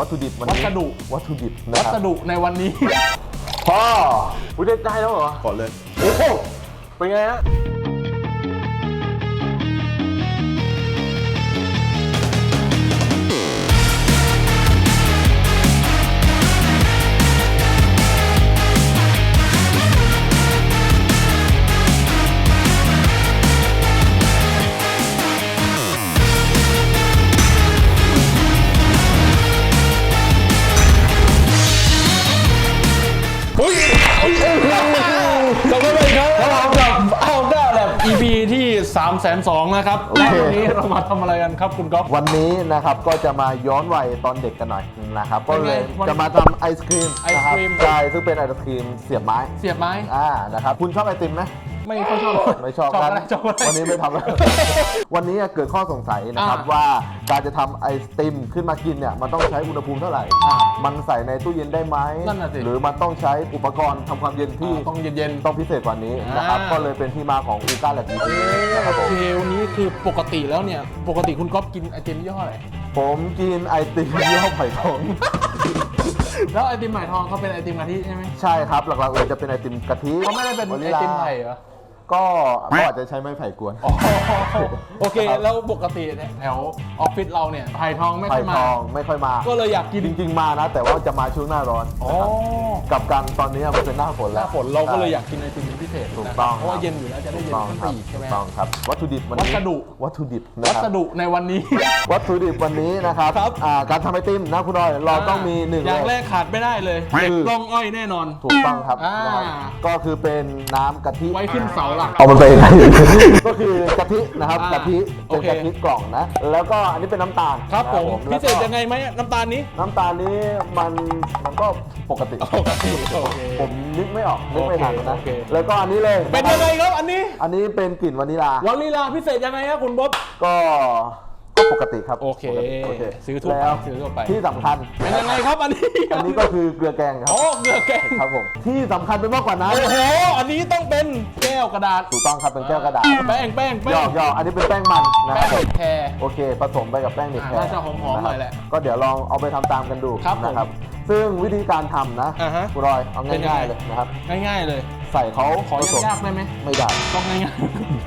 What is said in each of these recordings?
วัตถุดิบวันวันี้สดุ วัตถุดิบนะวัครับสดุในวันนี้ พ่ออุ้ยได้ได้แล้วเหรอ ก่อนเลย โอ้โหเป็นไงฮะ 3 2 0 0นะครับโอและเค วันนี้เรามาทำอะไรกันครับคุณก๊อฟ วันนี้นะครับก็จะมาย้อนวัยตอนเด็กกันหน่อยนะครับก็เลยเป็นไงจะมาทำไอศครีมไอศนะครับกรีม ใช่ซึ่งเป็นไอศครีมเสียบไม้เสียบไม้ อ่านะครับคุณชอบไอติมไหม ไม่ค่อยชอบไม่ชอบชอบกัก็ได้ชอบก็ได้วันนี้ไม่ทำแล้ว วันนี้เกิดข้อสงสัยนะครับอ่าว่าการจะทำไอติมขึ้นมากินเนี่ยมันต้องใช้อุณหภูมิเท่าไหร่อ่ามันใส่ในตู้เย็นได้ไหมนั่นน่ะสิหรือมันต้องใช้อุปกรณ์ทำความเย็นที่อ่าต้องเย็นต้องพิเศษกว่านี้นะครับอ่าก็เลยเป็นที่มาของอูก้าแลบดีนะครับผโอมเควันนี้คือปกติแล้วเนี่ยปกติคุณก๊อฟกินไอติมยี่ห้ออะไรผมกินไอติมยี่ห้อไผ่ทองแล้วไอติมหมายทองเขาเป็นไอติมกะทิใช่ไหมใช่ครับหลักๆเลยจะเป็นไอติมกะทิเขาไม่ได้เป็นวาไอนิลาติมไผ่เหรอ ก็เขาอาจจะใช้ไม้ไผ่กวน อ๋อโอเค ครับ แล้วปกติเนี่ยแถวออฟฟิศเราเนี่ยไผ่ทองไม่ไผ่ค่อยทมาองไม่ค่อยมาก็เลยอยากกิน จริง ๆ มานะ แต่ว่าจะมาช่วงหน้าร้อนอ๋อนะครับกับการตอนนี้มันเป็นหน้าฝนหแล้น้าวฝนเราก็เลยอยากกินไอติมเป็นพิเศษถูกนะต้องเพราะว่าเย็นอยู่แล้วจะได้ถูกเย็นต้องขึ้นคไปรับอีกใช่ไหม ถูกต้องครับ วัตถุดิบวันนี้วัสดุ วัตถุดิบนะวัครับสดุในวันนี้ วัตถุดิบวันนี้นะครับครับ อ่าการทำไอติมนะคุณดอยเราต้องมีหนึ่งอย่างเลแรยกขาดไม่ได้เลยคือเด็ดกล้องอ้อยแน่นอน ถูกต้องครับอ่านะครับก็คือเป็นน้ำกะทิไว้ขึ้นเสาหลัก เอามันไปไหนก็คือกะทินะครับอ่ากะทิโอเป็นเค กะทิกล่องนะ แล้วก็อันนี้เป็นน้ำตาลครับนะผมแล้พิวก็เศษยังไงไหมน้ำตาลนี้ น้ำตาลนี้มันมันก็ปกติปกติโอเคผมนึกไม่ออกนึกไม่ทันนะโอเค แล้วก็อันนี้เลยเป็นยังไงครับอันนี้อันนี้เป็นกลิ่นวานิลาวันลีลาพิเศษยังไงครับคุณบ๊อบก็ ก็ปกติครับโอเค ปกติโอเคซื้อทั่วไปแล้วซื้อทั่วไป ที่สำคัญเป็นยังไงครับอันนี้อันนี้ก็คือเกลือแกงครับ โอ้เกลือแกงครับผม ที่สำคัญไปมากกว่านั้น โอ้โหอันนี้ต้องเป็นแก้วกระดาษถูกต้องครับเป็นแก้วกระดาษแป้งแป้งแป้หยองกหยอกอันนี้เป็นแป้งมันนะคแป้รังบผมเห็ดแคร์โอเค ผสมไปกับแป้งเด็กแคอ่าน่าจะหอมๆหน่อยแหละก็เดี๋ยวลองเอาไปทำตามกันดูครับผมนะครับ ซึ่งวิธีการทำนะอ่าฮะคุณรอยเอาเป็นยังง่ายไงๆเลยนะครับ ง่ายๆเลย ใส่เขาขอผสมยากๆได้ไหมไม่ได้ ต้องง่าย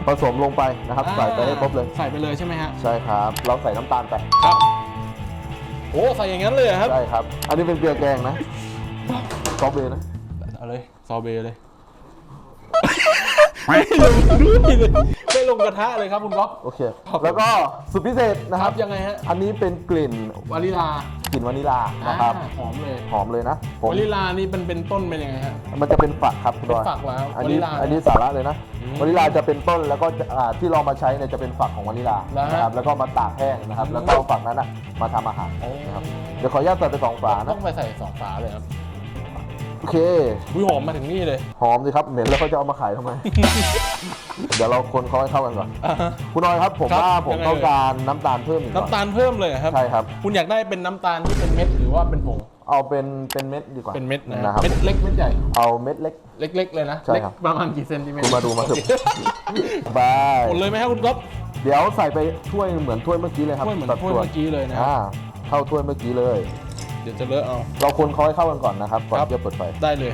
ผสมลงไปนะครับๆใส่ไปให้ครบเลย ใส่ไปเลยใช่ไหมฮะ ใช่ครับ เราใส่น้ำตาลไป ครับ โอ้ใส่อย่างนั้นเลยเหรอครับ ใช่ครับ อันนี้เป็นเกลือแกงนะซอฟเบย์นะ เอาเลยซอเบเลย ไม่ลงดูดิเลยไม่ลงกระทะเลยครับคุณก๊อฟ โอเค ครับ แล้วก็สุดพิเศษนะคครัรับบ ยังไงฮะอันนี้เป็นกลิ่นวานิลา กลิ่นวานิลานะครับอ่าหอมเลยหอมเลยนะผมวานิลานี่เป็นเป็นต้นเป็นยังไงฮะ มันจะเป็นฝักครับคุณรอยเป็นฝักแล้วอันนี้วานิลาอันนี้สาระเลยนะอืมวานิลาจะเป็นต้นแล้วก็จะอ่าที่เรามาใช้เนี่ยจะเป็นฝักของวานิลาแล้วฮะนะครับแล้วก็มาตากแห้งนะครับอืมแล้วก็เอาฝักนั้นนะมาทำอาหารโอ้นะครับเดี๋ยวขออนุญาตใส่ไปสองฝาต้นะองไปใส่สองฝาเลยครับ โอเค วิหอมมาถึงนี่เลย หอมสิครับ เหม็นแล้วเขาจะเอามาขายทำไม เดี๋ยวเราคนเขาให้เข้ากันก่อน อ่าฮะ คุณน้อยครับ ผมครับว่าผมยังไง ต้องการน้ำตาลเพิ่มอีกหน่อย น้ำตาลเพิ่มเลยเหรอครับ ใช่ครับ คุณอยากได้เป็นน้ำตาลที่เป็นเม็ดหรือว่าเป็นผง เอาเป็นเป็นเม็ดดีกว่าเป็นเม็ดนะนะครับ เม็ดเล็กเม็ดใหญ่ เอาเม็ดเล็ก เล็กๆเลยนะใช่ครับเล็กประมาณกี่เซนติเมตรคุณมาดูมาเถอะ บาย หมดเลยไหมครับคุณก๊อฟ เดี๋ยวใส่ไปถ้วยเหมือนถ้วยเมื่อกี้เลยครับถ้วยเหมือนสัดถ้วยส่เมื่อกี้เลยนะอ่าเท่าถ้วยเมื่อกี้เลยเดี๋ยวจะเลอะเอา เราคนเขาให้เข้ากันก่อนนะครับก่อนครับ ที่จะเปิดไฟได้เลย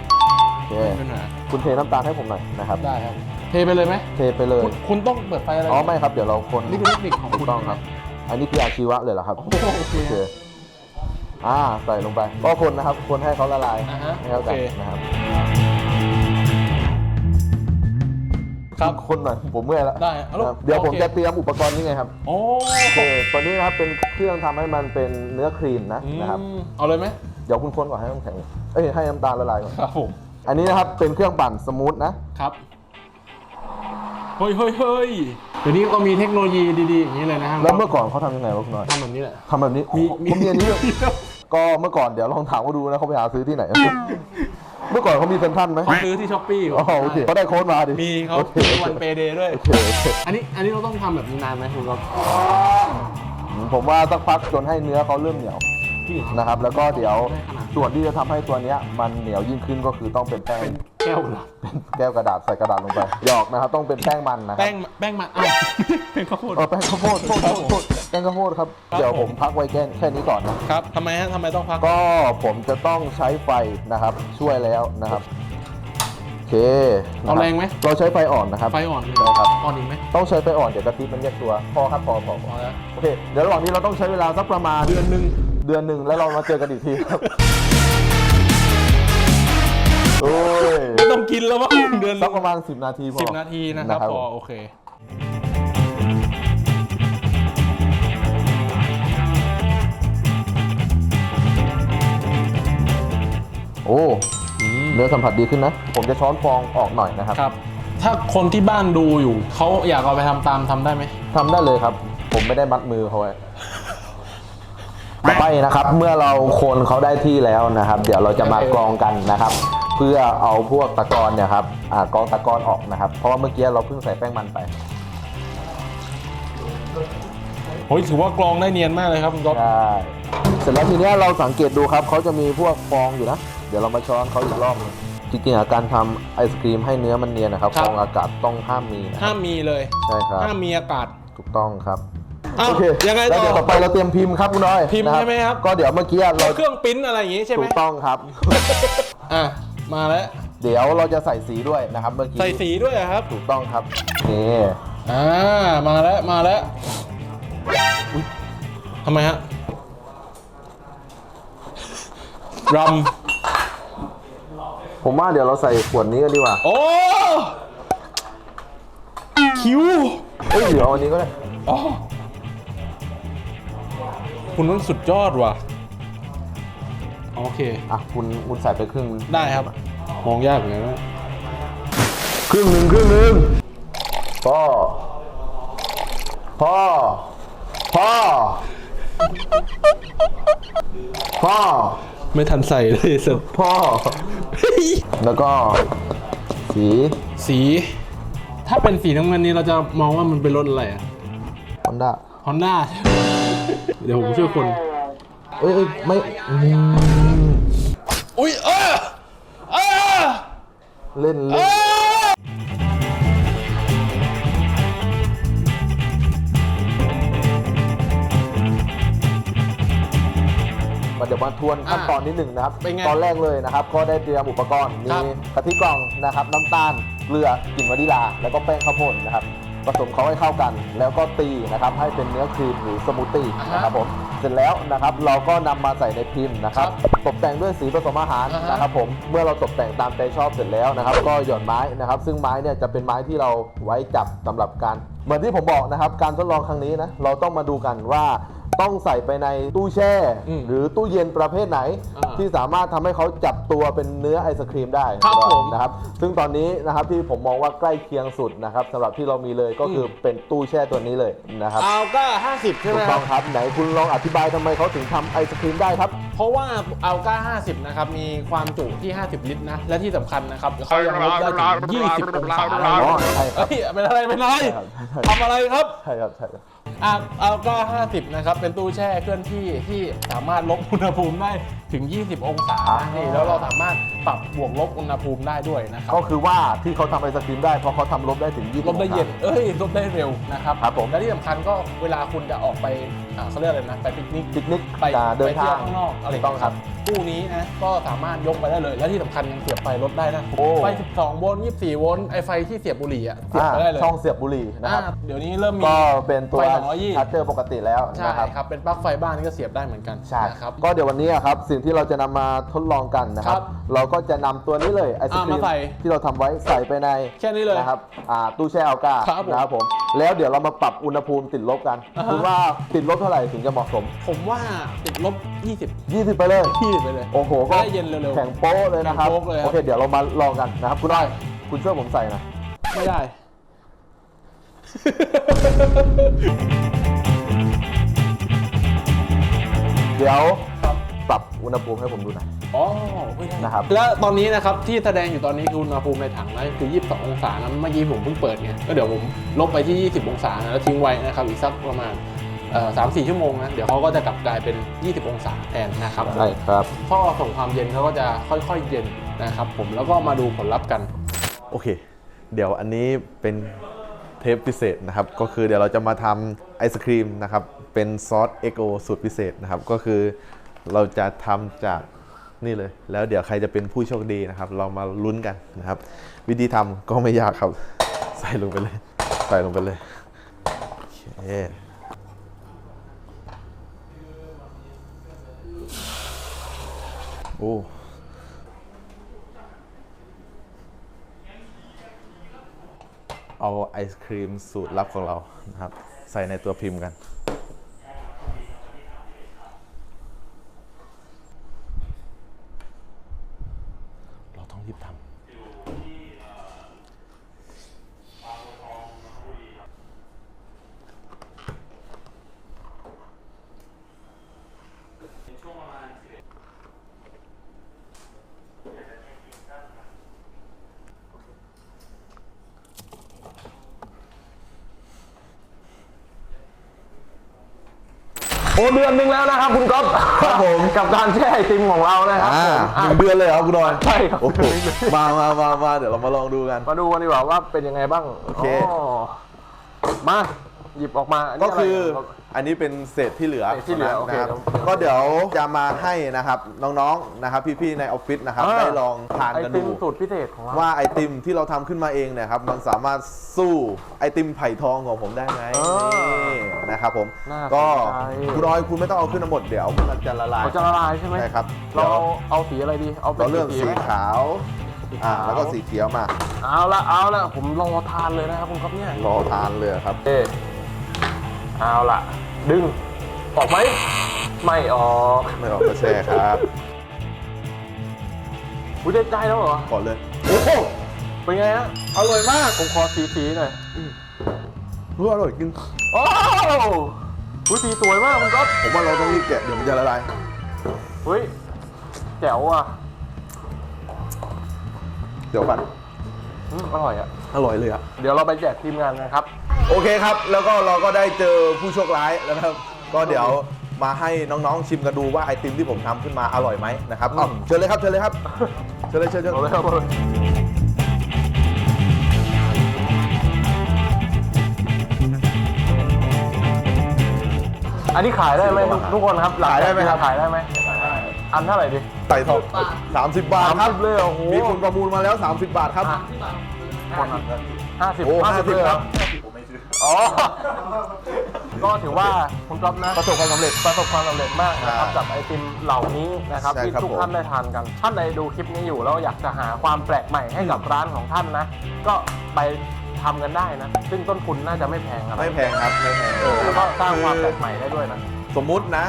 โอเคไม่มีปัญหาคุณเทน้ำตาลให้ผมหน่อยนะครับ ได้ครับ เทไปเลยไหมเทไปเลย คุณคุณต้องเปิดไฟอะไรอ๋อไม่ครับเดี๋ยวเราคนนี่คือเทคนิคของถูคุกณต้องครับ อันนี้คืออาชีวะเลยเหรอครับโอ้โหโอเค โอเคอ่าใส่ลงไปก็คนนะครับ คนให้เขาละลายอ่าฮะให้เข้ากันโอเค นะครับ ครับ คนหน่อยผมเมื่อยแล้วได้เอาลูกนะครับเดี๋ยวผมโอเค จะเตรียมอุปกรณ์นี่ไงครับโอ้โอเคตัวนี้นะครับเป็นเครื่องทำให้มันเป็นเนื้อครีมนะอืมนะครับเอาเลยไหมเดี๋ยวคุณคนก่อนให้น้ำแข็งเอ้ยให้น้ำตาลละลายก่อนครับผมอันนี้นะครับเป็นเครื่องปั่นสมูทนะครับเฮ้ยเฮ้ยเฮ้ยเดี๋ยวนี้ก็มีเทคโนโลยีดีๆอย่างนี้เลยนะฮะแล้วเมื่อก่อนเขาทำยังไงวะคุณน้อยทำแบบนี้แหละ ทำแบบนี้มีผมมีอันนี้ด้วยก็เมื่อก่อนเดี๋ยวลองถามเขาดูนะเขาไปหาซื้อที่ไหน เมื่อก่อนเขามีเซ็นทรัลไหมเขาซื้อที่ช้อปปี้อ๋อโอเคเขาได้โค้ดมาดิมีเขาโอคซื้อวันเปย์เดย์ด้วยโอเคโอเคอันนี้อันนี้เราต้องทำแบบนี้นานไหมคุณก๊อฟผมว่าสักพักจนให้เนื้อเขาเริ่มเหนียว นะครับ แล้วก็เดี๋ยวได้ขนาดส่วนที่จะทำให้ตัวเนี้ยมันเหนียวยิ่งขึ้นก็คือต้องเป็นแป้งเป็นแก้วเหรอแก้วกระดาษใส่กระดาษลงไปหยอกนะครับต้องเป็นแป้งมันนะครัแป้บงแป้งมันอ้าวเป็นข้าวโพด เออแป้งข้าวโพดโทษโทษโทษแป้งข้าวโพดครับ ครับ เดี๋ยวผผมมพักไว้แค่แค่นี้ก่อนนะ ครับทำไมฮะทำไมต้องพัก ก็ผมจะต้องใช้ไฟนะครับ ช่วยแล้วนะครับ โอเคนะคบเอาแรงไหม เราใช้ไฟอ่อนนะครับ ไฟอ่อนเลยใช่ครับ อ่อนอีกไหมต้องใช้ไฟอ่อนเดี๋ยวกะทิมันแยกตัว พอครับพอพอพพออแล้วโอเค เดี๋ยวระหว่างนี้เราต้องใช้เวลาสักประมาณเดือนหนึ่ง เดือนหนึ่งแล้วเรามาเจอกันอีกทีครับโอ้ยไม่ต้องกินแล้วมั้งเดือนหสันึ่กงประมาณ 10 นาทีพอสิบนาทีนะครับนะครับพอโอเค โอ้เนื้อสัมผัสดีขึ้นนะ ผมจะช้อนฟองออกหน่อยนะครับ ครับ ถ้าคนที่บ้านดูอยู่ เขาอยากเอาไปทำตามทำได้ไหมทำได้เลยครับ ผมไม่ได้มัดมือเขาไว้ต่อ ไปนะครับ เมื่อเราโคนเขาได้ที่แล้วนะครับ เดี๋ยวเราจะมากรองกันนะครับ เพื่อเอาพวกตะกอนเนี่ยครับอ่ากรองตะกอนออกนะครับ เพราะว่าเมื่อกี้เราเพิ่งใส่แป้งมันไปโอ้ยถือว่ากรองได้เนียนมากเลยครับคุณก๊อฟใช่เสร็จแล้วทีเนี้ยเราสังเกตดูครับเขาจะมีพวกฟองอยู่นะ เดี๋ยวเรามาช้อนเขาอีกรอบหนึ่งจริงๆอะการทำไอศครีมให้เนื้อมันเนียนนะครับฟองอากาศต้องห้ามมีนะคห้ารับมมีเลยใช่ครับห้ามมีอากาศ ถูกต้องครับ อ้าวโอเคยังไงแล้วต่อเดี๋ยวต่อไปเราเตรียมพิมพ์ครับคุณน้อยพิมพ์นะใช่ไหมครับ ก็เดี๋ยวเมื่อกี้เราเครื่องปริ้นอะไรอย่างงี้ใช่ไหมถูกต้องครับ อะมาแล้วเดี๋ยวเราจะใส่สีด้วยนะครับเมื่อกี้ใส่สีด้วยเหรอครับถูกต้องครับนี่อ่ามาแล้วมาแล้วอุ๊ยทำไมฮะรัมผมว่าเดี๋ยวเราใส่ขวดนี้กันดีกว่าโอ้คิวเอ้ยเดี๋ยวเอาอันนี้ก็ได้อ๋อ คุณต้องสุดยอดว่ะ โอเค อะคุณคุณใส่ไปครึ่งได้ครับ มองยากเหมือนกันนะครึ่งหนึ่งครึ่งหนึ่งพ่อพ่อพ่อพ่อไม่ทันใส่เลยสุดพ่อ แล้วก็สีสี ถ้าเป็นสีน้ำเงินนี้เราจะมองว่ามันเป็นรถอะไรอะฮอนด้า ฮอนด้า เดี๋ยวผมช่วยคนเอ้ยเอ้ยไม่อืมอุ้ยเออเออเล่นเอเล่นอมาเดี๋ยวมาทวนขั้นตอนนิดหนึ่งนะครับ เป็นไงตอนแรกเลยนะครับ ก็ได้เตรียมอุปกรณ์ มีครับ กะทิกล่องนะครับ น้ำตาล เกลือกลิ่นวานิลา แล้วก็แป้งข้าวโพดนะครับ ผสมเขาให้เข้ากัน แล้วก็ตีนะครับให้เป็นเนื้อครีมหรือสมูทตี้นะครับผมเสร็จแล้วนะครับเราก็นำมาใส่ในพิมพ์นะครับตกแต่งด้วยสีผสมอาหารอ่าฮะนะครับผมเมื่อเราตกแต่งตามใจชอบเสร็จแล้วนะครับ ก็หย่อนไม้นะครับ ซึ่งไม้เนี่ยจะเป็นไม้ที่เราไว้จับสำหรับการเหมือนที่ผมบอกนะครับ การทดลองครั้งนี้นะเราต้องมาดูกันว่า ต้องใส่ไปในตู้แช่ อืมหรือตู้เย็นประเภทไหน อ่าที่สามารถทำให้เขาจับตัวเป็นเนื้อไอศครีมได้ครับผมนะครับ ซึ่งตอนนี้นะครับที่ผมมองว่าใกล้เคียงสุดนะครับสำหรับที่เรามีเลยก็คือเป็นตู้แช่ตัวนี้เลยนะครับเอาก้าห้าสิบใช่ไหถูมกคต้รัอบ งครับไหนคุณลองอธิบายทำไมเขาถึงทำไอศครีมได้ครับ เพราะว่าอัลก้า 50 นะครับ มีความจุที่ 50 ลิตรนะ และที่สำคัญนะครับเขายังลดได้ถึง20องศาเลยอ๋อใช่ครับเอ้ยเป็นอะไรเป็นอะไรใช่ครับ ทำอะไรครับ ใช่ครับใช่ครับ อะอัลก้า50 นะครับ เป็นตู้แช่เคลื่อนที่ที่สามารถลดอุณหภูมิได้ถึง 20 องศานี่แล้วเราสามารถปรับบวกลบอุณหภูมิได้ด้วยนะครับก็คือว่าที่เขาทำไอศครีมได้เพราะเขาทำลบได้ถึง20ลบได้เย็นเอ้ยลบได้เร็วนะครับครับผมและที่สำคัญก็เวลาคุณจะออกไป อ่าเขาเรียกอะไรนะไปปิกนิกปิกนิกไปจะเดินไปเที่ยทาวงข้างนอกอะไรถูกต้องครับ ตู้นี้นะก็สามารถยกไปได้เลย และที่สำคัญยังเสียบไฟลดได้นะโอ้ ไฟ 12 โวลต์ 24 โวลต์ไอไฟที่เสียบบุหรี่อะเสียบอ่าไปได้เลยช่องเสียบบุหรี่นะครับ อ่าเดี๋ยวนี้เริ่มมี ก็เป็นตัวไฟ220 ชาร์จเจอร์ปกติแล้วใช่นะครับ ครับเป็นปลั๊กไฟบ้านนี่ก็เสียบได้เหมือนกันใช่นะครับ ก็เดี๋ยววันนี้อะครับสิ่งที่เราจะนำมาทดลองกันนะครัครับบเราก็จะนำตัวนี้เลยไอศครีอ่ามมาใส่ที่เราทำไว้ใส่ไปในแค่นี้เลยนะครับอ่าตู้แช่อัลก้าครับผมนะครับผม แล้วเดี๋ยวเรามาปรับอุณหภูมิติดลบกันอ่าฮะคุณว่าติดลบเท่าไหร่ถึงจะเหมาะสม ผมว่าติดลบ 20 20 ไปเลย 20ไปเลย โอ้โหก็ได้เย็นเร็วๆแข็งโป๊ะเลยนะครับ แข็งโป๊ะเลยครับ โอเคเดี๋ยวเรามาลองกันนะครับ คุณน้อยคุณช่วยผมใส่หนะ ไม่ได้ เดี๋ยวครับปรับอุณหภูมิให้ผมดูหน่อย อ๋อไม่ได้นะครับ และตอนนี้นะครับที่แสดงอยู่ตอนนี้คืออุณหภูมิในถังนะคือ 22 องศานะเมื่อกี้ผมเพิ่งเปิดไงก็เดี๋ยวผมลบไปที่ 20 องศานะแล้วทิ้งไว้นะครับอีกสักประมาณ สามสี่ชั่วโมงนะเดี๋ยวเขาก็จะกลับกลายเป็น 20 องศาแทนนะครับใช่ครับท่อส่งความเย็นเขาก็จะค่อยๆเย็นนะครับผมแล้วก็มาดูผลลัพธ์กัน โอเค เดี๋ยวอันนี้เป็นเทปพิเศษนะครับก็คือเดี๋ยวเราจะมาทำไอศครีมนะครับเป็นซอสเอ็กโอสูตรพิเศษนะครับก็คือเราจะทำจากนี่เลย แล้วเดี๋ยวใครจะเป็นผู้โชคดีนะครับ เรามาลุ้นกันนะครับ วิธีทำก็ไม่ยากครับ ใส่ลงไปเลย ใส่ลงไปเลยโอเค โอ้เอาไอศครีมสูตรลับของเรานะครับ ใส่ในตัวพิมพ์กัน เราต้องรีบทำ โอ้เดือนหนึ่งแล้วนะครับคุณก๊อฟครับผม กับการแช่ไอติมของเรานะครับอ่าผมหอะ นึ่งเดือนเลยเหรอคุณดอยใช่ครับ โอ้โหมามามามาเดี๋ยวเรามาลองดูกัน มาดูกันดีกว่าว่าเป็นยังไงบ้างโอเคมาหยิบออกมาอันนี้ก็คืออะไร อันนี้เป็นเศษที่เหลือเศษที่เหลือโอเคนะครับครับก็เดี๋ยวจะมาให้นะครับน้องๆนะครับ พี่ๆในออฟฟิศนะครับอ่า ได้ลองทานไอกันติดูมสูตรพิเศษของเราว่าไอติมที่เราทำขึ้นมาเองเนี่ยครับมันสามารถสู้ไอติมไผ่ทองของผมได้ไหมเออนี่นะครับผมน่าสนใจก็คุณดอยคุณไม่ต้องเอาขึ้นมาหมดเดี๋ยวมันจะละลาย เขาจะละลายใช่ไหมใช่ครับเราเดี๋ยว เอาเอาสีอะไรดี เอาเป็นเราเลือกสีสีไหมขาวสีอ่าขาวแล้วก็สีเขียวมาเอาละเอาละผมรอทานเลยนะครับคุณครับเนี่ยรอทานเลยครับ เอ เอาละดึง ออกไหม ไม่ออกไม่ออกก็แช่ครับอุ้ยได้ใจแล้วเหรอ ก่อนเลย โอ้โหเป็นไงฮะอร่อยมากผมขอสีสีหน่อยรู้อร่อยจริงโอ้อุ้ยสีสวยมากคุณก๊อฟผมว่าเราต้องรีบแกะเดี๋ยวมันจะละลายเฮ้ยแจ๋วอะเดี๋ยวก่อนอืมอร่อยอะ อร่อยเลยอะ เดี๋ยวเราไปแจกทีมงานกันครับ โอเคครับ แล้วก็เราก็ได้เจอผู้โชคร้ายแล้วนะครับ ก็เดี๋ยวมาให้น้องๆชิมกันดูว่าไอติมที่ผมทำขึ้นมาอร่อยไหมนะครับอ้าวอืมเชิญเลยครับเชิญเลยครับเชิญเลยเชิญเชิญเอาเลยครับเอาเลยอันนี้ขายได้ไหมทุกทุกคนครับหลังจกที่ขายได้ไหมอันเท่าไหร่ดิ ไต่ทองสามสิบบาทครับ30เลยเหรอโอ้โห มีคนประมูลมาแล้ว 30 บาทครับ ห้าสิบโอ้ห้าสิบ50เลยเหครรัอบ อ๋อ ก็ถือว่าคุณก๊อฟนะประสบความสำเร็จประสบความสำเร็จมากนะครับอ่ากับไอติมเหล่านี้นะครับใช่ที่ครับทุกผมท่านได้ทานกัน ท่านใดดูคลิปนี้อยู่แล้วอยากจะหาความแปลกใหม่ให้กับร้านของท่านนะ ก็ไปทำกันได้นะ ซึ่งต้นทุนน่าจะไม่แพงอะไรไม่แพงครับไม่แพงแล้วก็สร้างความแปลกใหม่ได้ด้วยนะ สมมุตินะ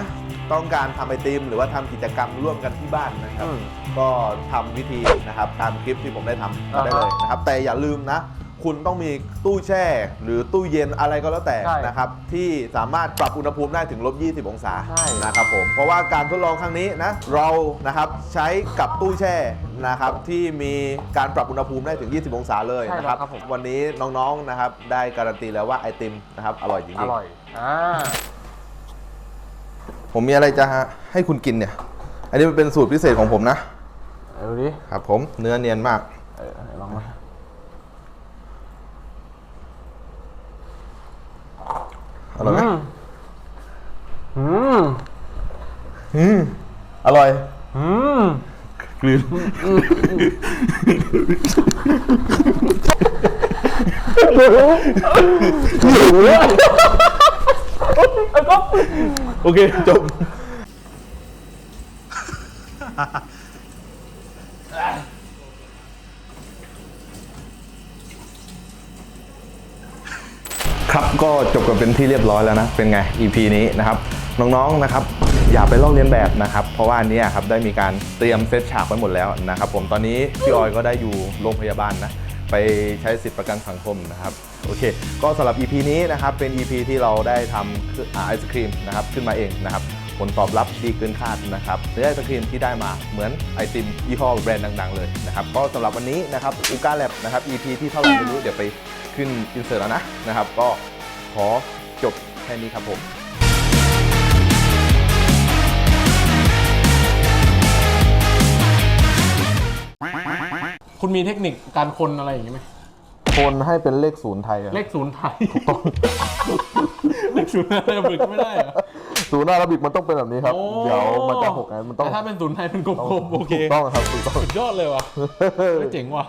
ต้องการทำไอติมหรือว่าทำกิจกรรมร่วมกันที่บ้านนะครับ อืมก็ทำวิธีนะครับตามคลิปที่ผมได้ทำมาได้อ่าฮะเลยนะครับ แต่อย่าลืมนะ คุณต้องมีตู้แช่ หรือตู้เย็นอะไรก็แล้วแต่ใช่นะครับที่สามารถปรับอุณหภูมิได้ถึงลบ 20 องศาใช่ นะครับผมเพราะว่าการทดลองครั้งนี้นะเรานะครับใช้กับตู้แช่นะครับที่มีการปรับอุณหภูมิได้ถึง 20 องศาเลยใช่นะแล้ครับวครับผม วันนี้น้องๆนะครับได้การันตีแล้วว่าไอติมนะครับอร่อยจริงอๆ ร่อย อ่า ผมมีอะไรจะให้คุณกินเนี่ย อันนี้มันเป็นสูตรพิเศษของผมนะ เอาดูดิ ครับผมเนื้อเนียนมาก เออลองมา อร่อยไหมอืมอืมอร่อย อืมกลืนโอเค จบ ก็จบกันเป็นที่เรียบร้อยแล้วนะ เป็นไง EP นี้นะครับน้องๆนะครับอย่าไปลอกเลียนแบบนะครับ เพราะว่าอันนี้ครับได้มีการเตรียมเซตฉากไว้หมดแล้วนะครับ ผมตอนนี้พี่ออยก็ได้อยู่โรงพยาบาลนะไปใช้สิทธิประกันสังคมนะครับโอเค ก็สำหรับ EP นี้นะครับเป็น EP ที่เราได้ทำไอศครีมนะครับขึ้นมาเองนะครับผลตอบรับดีเกินคาดนะครับเนื้อไอศครีมที่ได้มาเหมือนไอติมยี่ห้อแบรนด์ดังๆเลยนะครับก็สำหรับวันนี้นะครับอูก้าแลบนะครับ EP ที่เท่าไหร่ไม่รู้เดี๋ยวไปขึ้นอินเสิร์ตแล้วนะนะครับก็ ขอจบแค่นี้ครับผมคุณมีเทคนิคการคนอะไรอย่างนี้ไหมคนให้เป็นเลขศูนย์ไทยอะเลขศูนย์ไทยถูกต้องเลขศูนย์อาราบิกไม่ได้อะศูนย์หน้าราบิดมันต้องเป็นแบบนี้ครับ เดี๋ยวมันจะหกไงมันต้องแต่ถ้าเป็นศูนย์ไทยเป็นกลมๆโอเคถูกต้องครับถูกต้องยอดเลยว่ะเจ๋งว่ะ